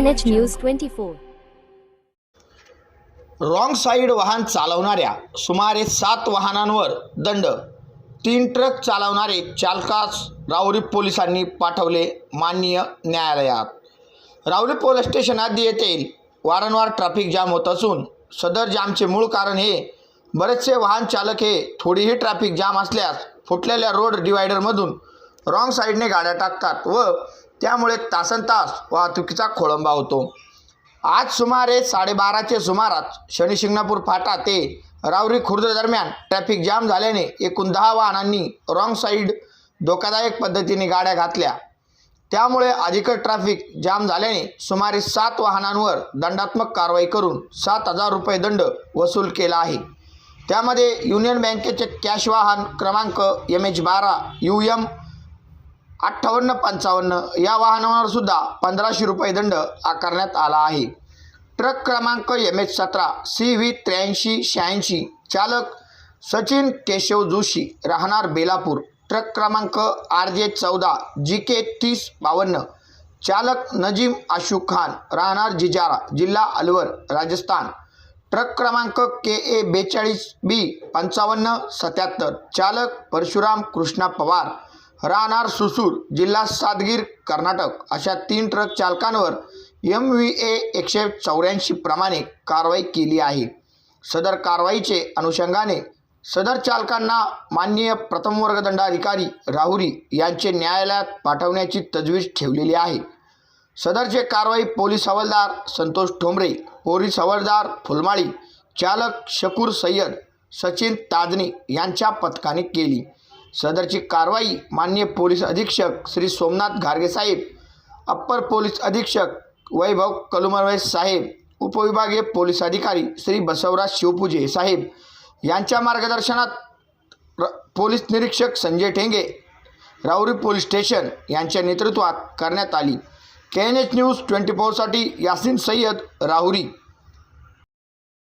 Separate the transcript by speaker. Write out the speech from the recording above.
Speaker 1: NH news twenty four
Speaker 2: wrong side वाहन चालवणाऱ्या सुमारे सात वाहनांवर दंड. तीन ट्रक चालवणारे चालकास राऊरी पोलिसांनी पाठवले माननीय न्यायालयात. राऊरी पोलीस स्टेशन आधी येथे वारंवार ट्रॅफिक जाम होत असून सदर जामचे मूळ कारण हे बरेचसे वाहन चालक हे थोडीही ट्रॅफिक जाम असल्यास फुटलेल्या रोड डिवायडरमधून रॉंग साईडने गाड्या टाकतात व त्यामुळे तासन तास वाहतुकीचा खोळंबा होतो. आज सुमारे साडेबाराचे सुमारास शनी शिंगणापूर फाटा ते रावरी खुर्द दरम्यान ट्रॅफिक जाम झाल्याने एकूण दहा वाहनांनी रॉंग साईड धोकादायक पद्धतीने गाड्या घातल्या. त्यामुळे अधिकच ट्रॅफिक जाम झाल्याने सुमारे सात वाहनांवर दंडात्मक कारवाई करून सात हजार रुपये दंड वसूल केला आहे. त्यामध्ये युनियन बँकेचे कॅश वाहन क्रमांक एम एच बारा यू एम अठ्ठावन्न पंचावन्न या वाहनावर सुद्धा पंधराशे रुपये दंड आकारण्यात आला आहे. ट्रक क्रमांक एम एच सतरा सी व्ही त्र्याऐंशी शहाऐंशी चालक सचिन केशव जोशी राहणार बेलापूर. ट्रक क्रमांक आर जे चौदा जी के तीस बावन्न. चालक नजीम आशुक खान राहणार जिजारा जिल्हा अलवर राजस्थान. ट्रक क्रमांक के ए बेचाळीस बी पंचावन्न सत्याहत्तर. चालक परशुराम कृष्णा पवार राहणार सुसूर जिल्हा सादगीर कर्नाटक. अशा तीन ट्रक चालकांवर एम व्ही ए एकशे चौऱ्याऐंशी प्रमाणे कारवाई केली आहे. सदर कारवाईचे अनुषंगाने सदर चालकांना माननीय प्रथम वर्ग दंडाधिकारी राहुरी यांचे न्यायालयात पाठवण्याची तजवीज ठेवलेली आहे. सदरचे कारवाई पोलीस हवालदार संतोष ठोंबरे पोलीस हवालदार फुलमाळी चालक शकूर सय्यद सचिन ताजने यांच्या पथकाने केली. सदरची कारवाई माननीय पोलीस अधीक्षक श्री सोमनाथ घारगे साहेब अप्पर पोलीस अधीक्षक वैभव कलुमरवे साहेब उपविभागीय पोलीस अधिकारी श्री बसवराज शिवपूजे साहेब यांच्या मार्गदर्शनात र पोलीस निरीक्षक संजय ठेंगे राऊरी पोलीस स्टेशन यांच्या नेतृत्वात करण्यात आली. K N H news twenty फोरसाठी Yasin Sayyad Rahuri.